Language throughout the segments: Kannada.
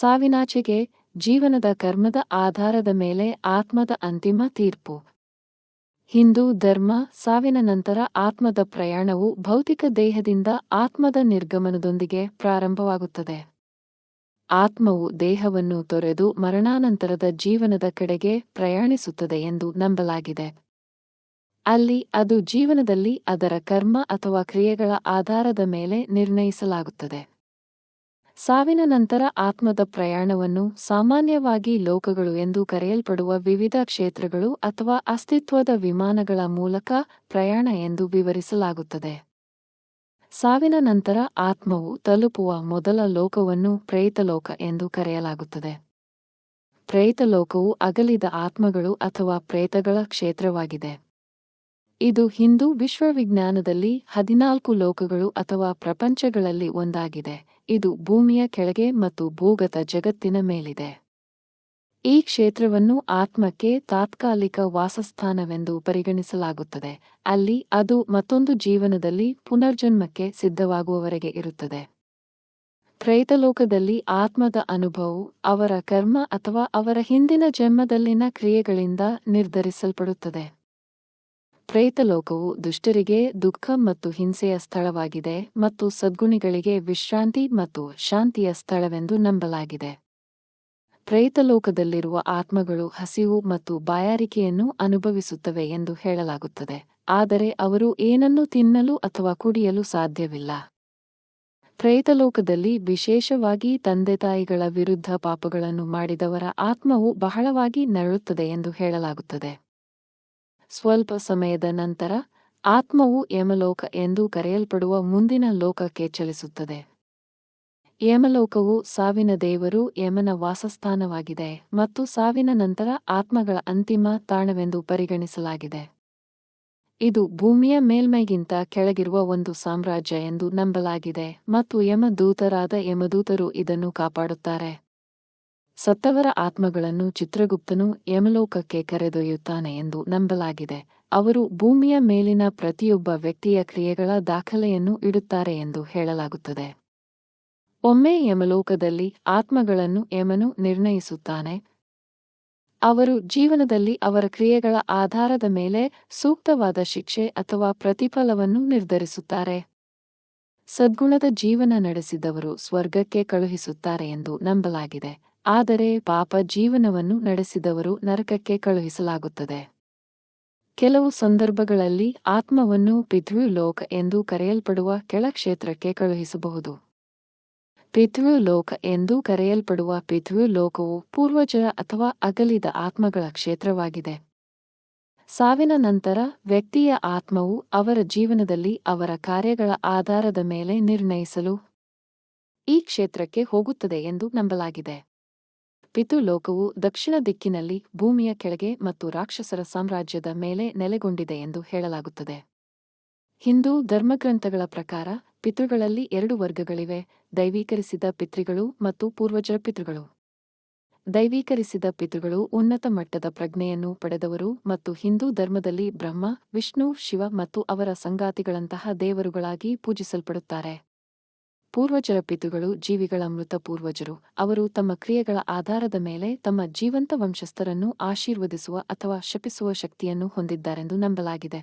ಸಾವಿನಾಚೆಗೆ ಜೀವನದ ಕರ್ಮದ ಆಧಾರದ ಮೇಲೆ ಆತ್ಮದ ಅಂತಿಮ ತೀರ್ಪು. ಹಿಂದೂ ಧರ್ಮ ಸಾವಿನ ನಂತರ ಆತ್ಮದ ಪ್ರಯಾಣವು ಭೌತಿಕ ದೇಹದಿಂದ ಆತ್ಮದ ನಿರ್ಗಮನದೊಂದಿಗೆ ಪ್ರಾರಂಭವಾಗುತ್ತದೆ. ಆತ್ಮವು ದೇಹವನ್ನು ತೊರೆದು ಮರಣಾನಂತರದ ಜೀವನದ ಕಡೆಗೆ ಪ್ರಯಾಣಿಸುತ್ತದೆ ಎಂದು ನಂಬಲಾಗಿದೆ. ಅಲ್ಲಿ ಅದು ಜೀವನದಲ್ಲಿ ಅದರ ಕರ್ಮ ಅಥವಾ ಕ್ರಿಯೆಗಳ ಆಧಾರದ ಮೇಲೆ ನಿರ್ಣಯಿಸಲಾಗುತ್ತದೆ. ಸಾವಿನ ನಂತರ ಆತ್ಮದ ಪ್ರಯಾಣವನ್ನು ಸಾಮಾನ್ಯವಾಗಿ ಲೋಕಗಳು ಎಂದು ಕರೆಯಲ್ಪಡುವ ವಿವಿಧ ಕ್ಷೇತ್ರಗಳು ಅಥವಾ ಅಸ್ತಿತ್ವದ ವಿಮಾನಗಳ ಮೂಲಕ ಪ್ರಯಾಣ ಎಂದು ವಿವರಿಸಲಾಗುತ್ತದೆ. ಸಾವಿನ ನಂತರ ಆತ್ಮವು ತಲುಪುವ ಮೊದಲ ಲೋಕವನ್ನು ಪ್ರೇತಲೋಕ ಎಂದು ಕರೆಯಲಾಗುತ್ತದೆ. ಪ್ರೇತಲೋಕವು ಅಗಲಿದ ಆತ್ಮಗಳು ಅಥವಾ ಪ್ರೇತಗಳ ಕ್ಷೇತ್ರವಾಗಿದೆ. ಇದು ಹಿಂದೂ ವಿಶ್ವವಿಜ್ಞಾನದಲ್ಲಿ ಹದಿನಾಲ್ಕು ಲೋಕಗಳು ಅಥವಾ ಪ್ರಪಂಚಗಳಲ್ಲಿ ಒಂದಾಗಿದೆ. ಇದು ಭೂಮಿಯ ಕೆಳಗೆ ಮತ್ತು ಭೂಗತ ಜಗತ್ತಿನ ಮೇಲಿದೆ. ಈ ಕ್ಷೇತ್ರವನ್ನು ಆತ್ಮಕ್ಕೆ ತಾತ್ಕಾಲಿಕ ವಾಸಸ್ಥಾನವೆಂದು ಪರಿಗಣಿಸಲಾಗುತ್ತದೆ. ಅಲ್ಲಿ ಅದು ಮತ್ತೊಂದು ಜೀವನದಲ್ಲಿ ಪುನರ್ಜನ್ಮಕ್ಕೆ ಸಿದ್ಧವಾಗುವವರೆಗೆ ಇರುತ್ತದೆ. ಪ್ರೇತಲೋಕದಲ್ಲಿ ಆತ್ಮದ ಅನುಭವವು ಅವರ ಕರ್ಮ ಅಥವಾ ಅವರ ಹಿಂದಿನ ಜನ್ಮದಲ್ಲಿನ ಕ್ರಿಯೆಗಳಿಂದ ನಿರ್ಧರಿಸಲ್ಪಡುತ್ತದೆ. ಪ್ರೇತಲೋಕವು ದುಷ್ಟರಿಗೆ ದುಃಖ ಮತ್ತು ಹಿಂಸೆಯ ಸ್ಥಳವಾಗಿದೆ ಮತ್ತು ಸದ್ಗುಣಿಗಳಿಗೆ ವಿಶ್ರಾಂತಿ ಮತ್ತು ಶಾಂತಿಯ ಸ್ಥಳವೆಂದು ನಂಬಲಾಗಿದೆ. ಪ್ರೇತಲೋಕದಲ್ಲಿರುವ ಆತ್ಮಗಳು ಹಸಿವು ಮತ್ತು ಬಾಯಾರಿಕೆಯನ್ನು ಅನುಭವಿಸುತ್ತವೆ ಎಂದು ಹೇಳಲಾಗುತ್ತದೆ, ಆದರೆ ಅವರು ಏನನ್ನೂ ತಿನ್ನಲು ಅಥವಾ ಕುಡಿಯಲು ಸಾಧ್ಯವಿಲ್ಲ. ಪ್ರೇತಲೋಕದಲ್ಲಿ ವಿಶೇಷವಾಗಿ ತಂದೆತಾಯಿಗಳ ವಿರುದ್ಧ ಪಾಪಗಳನ್ನು ಮಾಡಿದವರ ಆತ್ಮವು ಬಹಳವಾಗಿ ನರಳುತ್ತದೆ ಎಂದು ಹೇಳಲಾಗುತ್ತದೆ. ಸ್ವಲ್ಪ ಸಮಯದ ನಂತರ ಆತ್ಮವು ಯಮಲೋಕ ಎಂದು ಕರೆಯಲ್ಪಡುವ ಮುಂದಿನ ಲೋಕಕ್ಕೆ ಚಲಿಸುತ್ತದೆ. ಯಮಲೋಕವು ಸಾವಿನ ದೇವರು ಯಮನ ವಾಸಸ್ಥಾನವಾಗಿದೆ ಮತ್ತು ಸಾವಿನ ನಂತರ ಆತ್ಮಗಳ ಅಂತಿಮ ತಾಣವೆಂದು ಪರಿಗಣಿಸಲಾಗಿದೆ. ಇದು ಭೂಮಿಯ ಮೇಲ್ಮೈಗಿಂತ ಕೆಳಗಿರುವ ಒಂದು ಸಾಮ್ರಾಜ್ಯ ಎಂದು ನಂಬಲಾಗಿದೆ ಮತ್ತು ಯಮದೂತರಾದ ಯಮದೂತರು ಇದನ್ನು ಕಾಪಾಡುತ್ತಾರೆ. ಸತ್ತವರ ಆತ್ಮಗಳನ್ನು ಚಿತ್ರಗುಪ್ತನು ಯಮಲೋಕಕ್ಕೆ ಕರೆದೊಯ್ಯುತ್ತಾನೆ ಎಂದು ನಂಬಲಾಗಿದೆ. ಅವರು ಭೂಮಿಯ ಮೇಲಿನ ಪ್ರತಿಯೊಬ್ಬ ವ್ಯಕ್ತಿಯ ಕ್ರಿಯೆಗಳ ದಾಖಲೆಯನ್ನು ಇಡುತ್ತಾರೆ ಎಂದು ಹೇಳಲಾಗುತ್ತದೆ. ಒಮ್ಮೆ ಯಮಲೋಕದಲ್ಲಿ ಆತ್ಮಗಳನ್ನು ಯಮನು ನಿರ್ಣಯಿಸುತ್ತಾನೆ. ಅವರು ಜೀವನದಲ್ಲಿ ಅವರ ಕ್ರಿಯೆಗಳ ಆಧಾರದ ಮೇಲೆ ಸೂಕ್ತವಾದ ಶಿಕ್ಷೆ ಅಥವಾ ಪ್ರತಿಫಲವನ್ನು ನಿರ್ಧರಿಸುತ್ತಾರೆ. ಸದ್ಗುಣದ ಜೀವನ ನಡೆಸಿದವರು ಸ್ವರ್ಗಕ್ಕೆ ಕಳುಹಿಸುತ್ತಾರೆ ಎಂದು ನಂಬಲಾಗಿದೆ. ಆದರೆ ಪಾಪ ಜೀವನವನ್ನು ನಡೆಸಿದವರು ನರಕಕ್ಕೆ ಕಳುಹಿಸಲಾಗುತ್ತದೆ. ಕೆಲವು ಸಂದರ್ಭಗಳಲ್ಲಿ ಆತ್ಮವನ್ನು ಪಿತೃಲೋಕ ಎಂದು ಕರೆಯಲ್ಪಡುವ ಕೆಳಕ್ಷೇತ್ರಕ್ಕೆ ಕಳುಹಿಸಬಹುದು. ಪಿತೃಲೋಕ ಎಂದು ಕರೆಯಲ್ಪಡುವ ಪಿತೃಲೋಕವು ಪೂರ್ವಜರ ಅಥವಾ ಅಗಲಿದ ಆತ್ಮಗಳ ಕ್ಷೇತ್ರವಾಗಿದೆ. ಸಾವಿನ ನಂತರ ವ್ಯಕ್ತಿಯ ಆತ್ಮವು ಅವರ ಜೀವನದಲ್ಲಿ ಅವರ ಕಾರ್ಯಗಳ ಆಧಾರದ ಮೇಲೆ ನಿರ್ಣಯಿಸಲು ಈ ಕ್ಷೇತ್ರಕ್ಕೆ ಹೋಗುತ್ತದೆ ಎಂದು ನಂಬಲಾಗಿದೆ. ಪಿತೃಲೋಕವು ದಕ್ಷಿಣ ದಿಕ್ಕಿನಲ್ಲಿ ಭೂಮಿಯ ಕೆಳಗೆ ಮತ್ತು ರಾಕ್ಷಸರ ಸಾಮ್ರಾಜ್ಯದ ಮೇಲೆ ನೆಲೆಗೊಂಡಿದೆ ಎಂದು ಹೇಳಲಾಗುತ್ತದೆ. ಹಿಂದೂ ಧರ್ಮಗ್ರಂಥಗಳ ಪ್ರಕಾರ ಪಿತೃಗಳಲ್ಲಿ ಎರಡು ವರ್ಗಗಳಿವೆ, ದೈವೀಕರಿಸಿದ ಪಿತೃಗಳು ಮತ್ತು ಪೂರ್ವಜರ ಪಿತೃಗಳು. ದೈವೀಕರಿಸಿದ ಪಿತೃಗಳು ಉನ್ನತ ಮಟ್ಟದ ಪ್ರಜ್ಞೆಯನ್ನು ಪಡೆದವರು ಮತ್ತು ಹಿಂದೂ ಧರ್ಮದಲ್ಲಿ ಬ್ರಹ್ಮ, ವಿಷ್ಣು, ಶಿವ ಮತ್ತು ಅವರ ಸಂಗಾತಿಗಳಂತಹ ದೇವರುಗಳಾಗಿ ಪೂಜಿಸಲ್ಪಡುತ್ತಾರೆ. ಪೂರ್ವಜರ ಪಿತೃಗಳು ಜೀವಿಗಳ ಮೃತ ಪೂರ್ವಜರು. ಅವರು ತಮ್ಮ ಕ್ರಿಯೆಗಳ ಆಧಾರದ ಮೇಲೆ ತಮ್ಮ ಜೀವಂತ ವಂಶಸ್ಥರನ್ನು ಆಶೀರ್ವದಿಸುವ ಅಥವಾ ಶಪಿಸುವ ಶಕ್ತಿಯನ್ನು ಹೊಂದಿದ್ದಾರೆಂದು ನಂಬಲಾಗಿದೆ.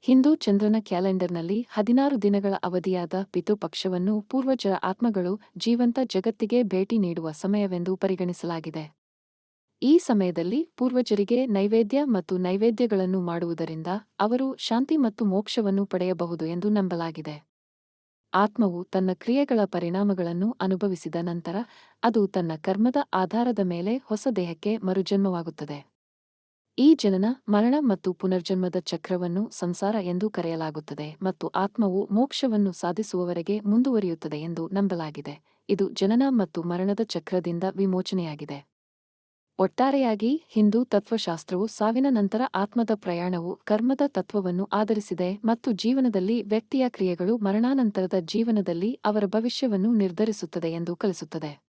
ಹಿಂದೂ ಚಂದ್ರನ ಕ್ಯಾಲೆಂಡರ್ನಲ್ಲಿ ಹದಿನಾರು ದಿನಗಳ ಅವಧಿಯಾದ ಪಿತೃಪಕ್ಷವನ್ನು ಪೂರ್ವಜರ ಆತ್ಮಗಳು ಜೀವಂತ ಜಗತ್ತಿಗೆ ಭೇಟಿ ನೀಡುವ ಸಮಯವೆಂದು ಪರಿಗಣಿಸಲಾಗಿದೆ. ಈ ಸಮಯದಲ್ಲಿ ಪೂರ್ವಜರಿಗೆ ನೈವೇದ್ಯ ಮತ್ತು ನೈವೇದ್ಯಗಳನ್ನು ಮಾಡುವುದರಿಂದ ಅವರು ಶಾಂತಿ ಮತ್ತು ಮೋಕ್ಷವನ್ನು ಪಡೆಯಬಹುದು ಎಂದು ನಂಬಲಾಗಿದೆ. ಆತ್ಮವು ತನ್ನ ಕ್ರಿಯೆಗಳ ಪರಿಣಾಮಗಳನ್ನು ಅನುಭವಿಸಿದ ನಂತರ ಅದು ತನ್ನ ಕರ್ಮದ ಆಧಾರದ ಮೇಲೆ ಹೊಸ ದೇಹಕ್ಕೆ ಮರುಜನ್ಮವಾಗುತ್ತದೆ. ಈ ಜನನ ಮರಣ ಮತ್ತು ಪುನರ್ಜನ್ಮದ ಚಕ್ರವನ್ನು ಸಂಸಾರ ಎಂದು ಕರೆಯಲಾಗುತ್ತದೆ ಮತ್ತು ಆತ್ಮವು ಮೋಕ್ಷವನ್ನು ಸಾಧಿಸುವವರೆಗೆ ಮುಂದುವರಿಯುತ್ತದೆ ಎಂದು ನಂಬಲಾಗಿದೆ. ಇದು ಜನನ ಮತ್ತು ಮರಣದ ಚಕ್ರದಿಂದ ವಿಮೋಚನೆಯಾಗಿದೆ. ಒಟ್ಟಾರೆಯಾಗಿ ಹಿಂದೂ ತತ್ವಶಾಸ್ತ್ರವು ಸಾವಿನ ನಂತರ ಆತ್ಮದ ಪ್ರಯಾಣವು, ಕರ್ಮದ ತತ್ವವನ್ನು ಆಧರಿಸಿದೆ ಮತ್ತು ಜೀವನದಲ್ಲಿ ವ್ಯಕ್ತಿಯ ಕ್ರಿಯೆಗಳು ಮರಣಾನಂತರದ ಜೀವನದಲ್ಲಿ ಅವರ ಭವಿಷ್ಯವನ್ನು ನಿರ್ಧರಿಸುತ್ತದೆ ಎಂದು ಕಲಿಸುತ್ತದೆ.